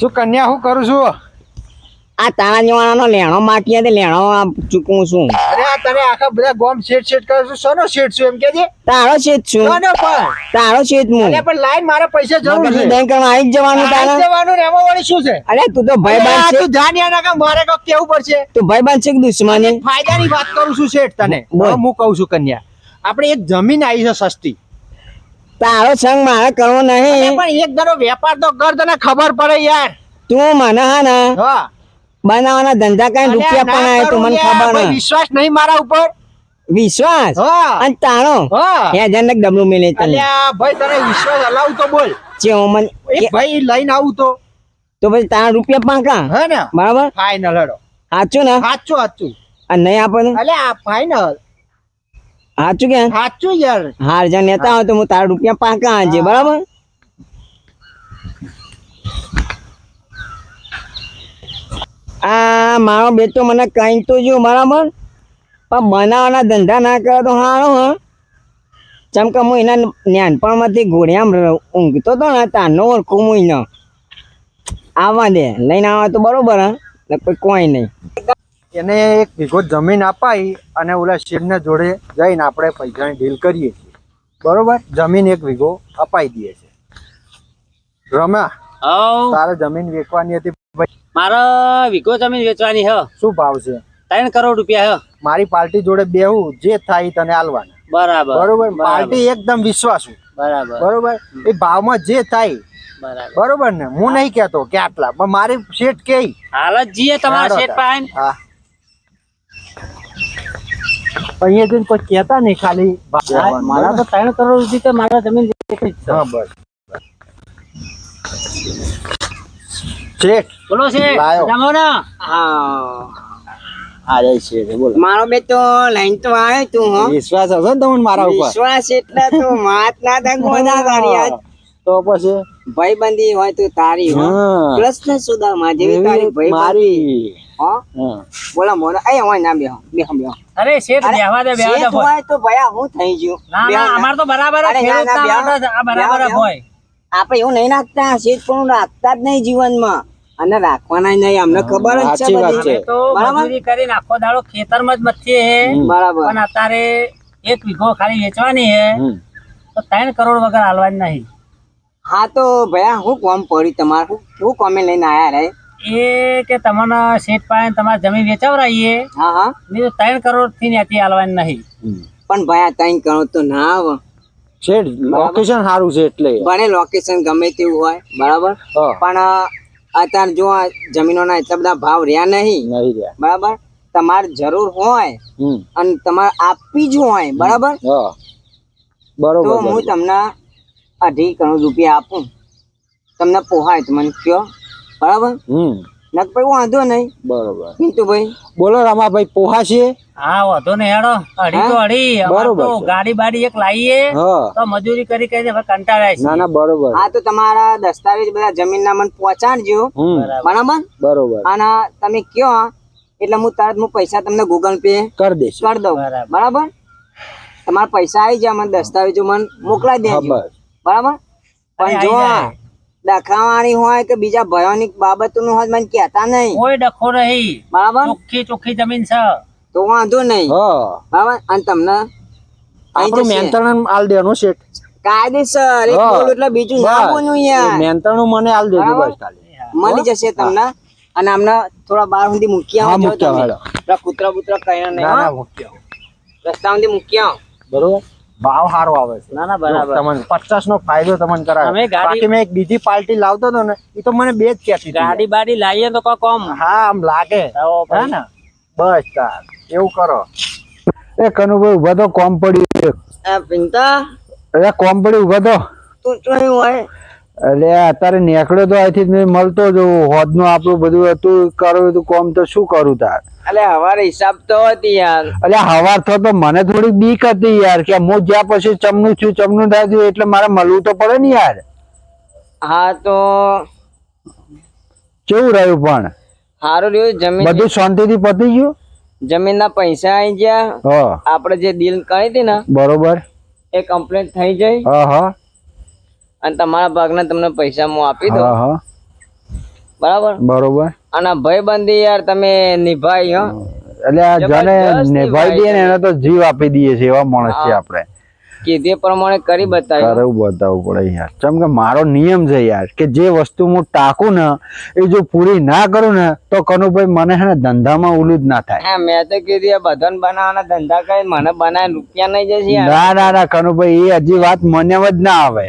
શું કન્યા હું કરું છું? આ તારા જેવાળાનો લેણો માટી તે લેણો ચૂકવું છું. અરે આ તને આખા બધા ગોમ શેટ શેટ કરું છું. સોનો શેટ છું એમ કે તારો છે છું. સોનો પણ? તારો છે જ હું. અરે પણ લાઈન મારા પૈસા જરૂર છે. બેંકમાં આવી જવાનું તારે. જવાનું ને વાળી શું છે? અરે તું તો ભાઈ ભાઈબાંધ છે. તું જાણ્યા ના કામ મારે કો કેવું પડશે? તું ભાઈબાંધ છે કે દુશ્મની? ફાયદાની વાત કરું છું શેઠ તને. હું કહું છું કન્યા આપણે એક જમીન આવી છે સસ્તી. તારો સંગ મારે કરવો નહીં. પણ એક ધારો વેપાર તો કર તને ખબર પડે યાર. તું મને હા ને બનાવવાના ધંધા કઈ રૂપિયા પણ આવે તો મને ખબર નહીં. વિશ્વાસ નહીં મારા ઉપર. વિશ્વાસ? અને તારો હા. હે જન ડબલું મેલે તને. ભાઈ તને વિશ્વાસ હલાવું તો બોલ. જે હું મને ભાઈ લઈને આવું તો. તો પછી તારા રૂપિયા પાકા હે ને. બરાબર? ફાઈનલ હડો. સાચું ને? સાચું સાચું. અને નહીં આપો ને અલ્યા ફાઈનલ સાચું કે? સાચું યાર. હાર જા નેતા હોય તો હું તારા રૂપિયા પાકા આજે બરાબર? આ મારો બેટો મને કઈ તો જો બરાબર? પણ બનાવવાના ધંધા ના કરે તો સારો હ. ચમ કે હું એના નાનપણમાંથી ઘોડિયામાં ઊંઘતો હતો ને તારનો ઓળખું હું એને. આવવા દે લઈને આવવા તો બરોબર હા. કોઈ કોઈ નહીં. એને એક વીઘો જમીન અપાઈ અને ઓલા શેઠને જોડે જઈને આપણે પૈસાની ડીલ કરીએ છીએ. બરોબર? જમીન એક વીઘો અપાઈ દઈએ છે રમા તારે જમીન વેચવાની હતી ભાઈ? મારે વીઘો જમીન વેચવાની હ. શું ભાવ છે? ત્રણ કરોડ રૂપિયા હ. મારી પાર્ટી જોડે બેહું જે થાય તને આલવાના. બરાબર બરોબર? પાર્ટી એકદમ વિશ્વાસુ. બરાબર. બરોબર? એ ભાવમાં જે થાય બરાબર. બરોબર ને? હું નહીં કેતો કે આટલા પણ મારી શેઠ કે હાલ જ જઈએ તમારા શેઠ પાસે હા. અહીંયા જઈને કોઈ કહેતા નહીં ખાલી મારા તો ત્રણ કરોડ સુધી તો મારા જમીન છે. હા બસ. શેઠ બોલો શેઠ લાયો. હા. અરે શેઠ બોલો. મારો બેટો લાઈન તો આવે તું હો. વિશ્વાસ હશે ને તમને મારા ઉપર? વિશ્વાસ એટલે તો માત ના થાય ગોદા તારી તો પછી? ભાઈબંધી હોય તો તારી હો. કૃષ્ણ સુદામા જેવી તારી ભાઈ મારી. હો? બોલા મોના એ હોય ના બેહો બે બેહો. અરે શેઠ બેહવા દે બેહવા દે હોય તો ભયા હું થઈ ગયો. ના ના. અમાર તો બરાબર જ ખેડૂત ના, ના માટે આ બરાબર હોય આપણે એવું નહીં નાખતા શેઠ પણ રાખતા જ નહીં જીવનમાં. અને રાખવાના નહીં અમને ખબર જ છે બધી. તો બરાબર. મજૂરી કરીને આખો દાડો ખેતરમાં જ મથીએ હે. બરાબર. પણ અત્યારે એક વીઘો ખાલી વેચવાની હે. તો ત્રણ કરોડ વગર હાલવાની નહીં. હા તો ભયા હું કોમ પડ્યું તમારે? શું હું કોમે લઈને આયા રે? એ કે તમારા શેઠ પાસે તમારે જમીન વેચાવરાઈએ. હા હા. નહીં તો ત્રણ કરોડથી ત્યાંથી હાલવાની નહીં. પણ પણ આ ત્રણ કરોડ તો ના આવે. શેઠ લોકેશન સારું છે એટલે. ભલે લોકેશન ગમે તેવું હોય બરાબર? પણ અત્યારે જો આ જમીનોના એટલા બધા ભાવ રહ્યા નહીં. નહીં રહ્યા. બરાબર? તમારે જરૂર હોય અને તમારે આપવી જ હોય બરાબર? હા. તો બરોબર. હું તમને અઢી કરોડ રૂપિયા આપું. તમને પોહાય તો મને કયો. બરાબર? હમ. નક ભાઈ વાંધો નહીં. બરોબર. પિન્ટુભાઈ બોલો રમાભાઈ પોહા છે? હા વાંધો નહીં હેડો. અઢી તો અઢી. બરોબર ગાડી બાડી એક લાવીએ. તો મજૂરી કરી કરીને હવે કંટાળ્યા ના છે ના બરોબર. હા તો તમારા દસ્તાવેજ બધા જમીનના મને પહોંચાડજો. બરાબર? બરોબર. અને તમે કયો એટલે હું તરત હું પૈસા તમને ગૂગલ પે કરી દઈશ કરી દઉં. બરાબર. બરાબર? તમારા પૈસા આવી જાય મને દસ્તાવેજો મને મોકલાઈ હા દેજો. બરાબર? પણ જો જાય. હોય કે બીજા ભયાનિક બાબતોનું હોય મને કહેતા નહીં. કોઈ ડખો નહીં. બરાબર? ચોખ્ખી ચોખ્ખી જમીન છે. તો વાંધો નહીં. હા. બરાબર? અને તમને? આપણું જશે. આલ દેવાનું શેઠ. કાયદેસર એક બોલ એટલે બીજું ના. બોલું યાર. મેંતણું મને આલ દેજો બસ મળી જશે તમને. અને અમને થોડા બાર સુધી મૂકી આવો. આવો, તમે કૂતરા બુતરા કઈ નહીં ના ના મૂકી આવો. રસ્તા સુધી મૂકી આવો. બરોબર? ભાવ સારો આવે છે. ના ના બરાબર. તમને પચાસ નો ફાયદો તમને કરાવે અમે બાકી મેં એક બીજી પાર્ટી લાવતો હતો ને એ તો મને બે જ કહેતી ગાડી બાડી લાવીએ તો કોમ હા આમ લાગે. હે ને? બસ તાર એવું કરો. એ કનુભાઈ ઊભા તો કોમ પડી પિંતા? અરે કોમ પડી ઊભા તો તું ચોઈ હોય? એટલે અત્યારે નીકળ્યો તો અહીંથી મેં મળતો જ હોદનું આપણું બધું હતું કરવું હતું કોમ તો શું કરું તાર? અલે હવાર હિસાબ તો હતી યાર. અલે હવાર તો તો મને થોડી બીક હતી યાર કે હું જ્યાં પછી ચમનું છું ચમનું થાય એટલે મારે મળવું તો પડે ને યાર. હા તો કેવું રહ્યું પણ? સારું રહ્યું જમીન બધું શાંતિથી પતી ગયું? જમીનના પૈસા આવી ગયા. આપણે જે ડીલ કરી હતી ને બરોબર. એ કમ્પ્લીટ થઈ હા અને તમારા ભાગના તમને પૈસા હું આપી દઉં. બરાબર? બરોબર. અને ભાઈબંધી યાર તમે નિભાઈ હો. એટલે જેને નિભાઈ દઈએ ને એને તો જીવ આપી દઈએ છે એવા માણસ છે. આપણે. કીધે પ્રમાણે કરી બતાવ્યું કરવું બતાવવું પડે યાર. ચમ કે મારો નિયમ છે યાર કે જે વસ્તુ હું ટાકું ને એ જો પૂરી ના કરું ને તો કનુભાઈ મને હે ને ધંધામાં ઓલું જ ના થાય. હા મેં તો કીધું આ બધાને બનાવવાના ધંધા કરી મને બનાય રૂપિયા નહીં જશે ના ના ના કનુભાઈ એ હજી વાત મને જ ના આવે.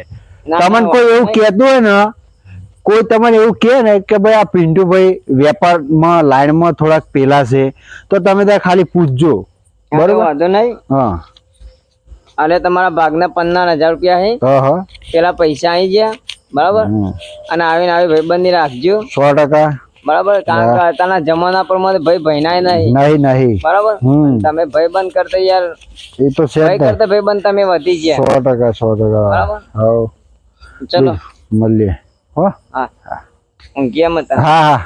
તમને કોઈ એવું. કહેતું હોય ને કોઈ તમને એવું કહે ને કે ભાઈ આ પિન્ટુભાઈ વેપારમાં લાઈનમાં થોડાક પેલા છે તો તમે ત્યાં ખાલી પૂછજો. બરોબર? વાંધો નહીં. હા. અને તમારા ભાગના પંદર હજાર રૂપિયા છે પેલા પૈસા આવી ગયા બરાબર? અને આવીને આવી ભાઈબંધી રાખજો. સો ટકા. બરાબર? કારણ કે અત્યારના જમાના પર મને ભાઈ ભયનાય નહીં. નહીં નહીં. બરાબર? તમે ભાઈબંધ કરતા યાર એ તો છે ભાઈ કરતા ભાઈ બંધ તમે વધી ગયા. સો ટકા સો ટકા. બરાબર. ચલો. મળીએ. હો. હા. ઊંઘ્યા મત હા હા.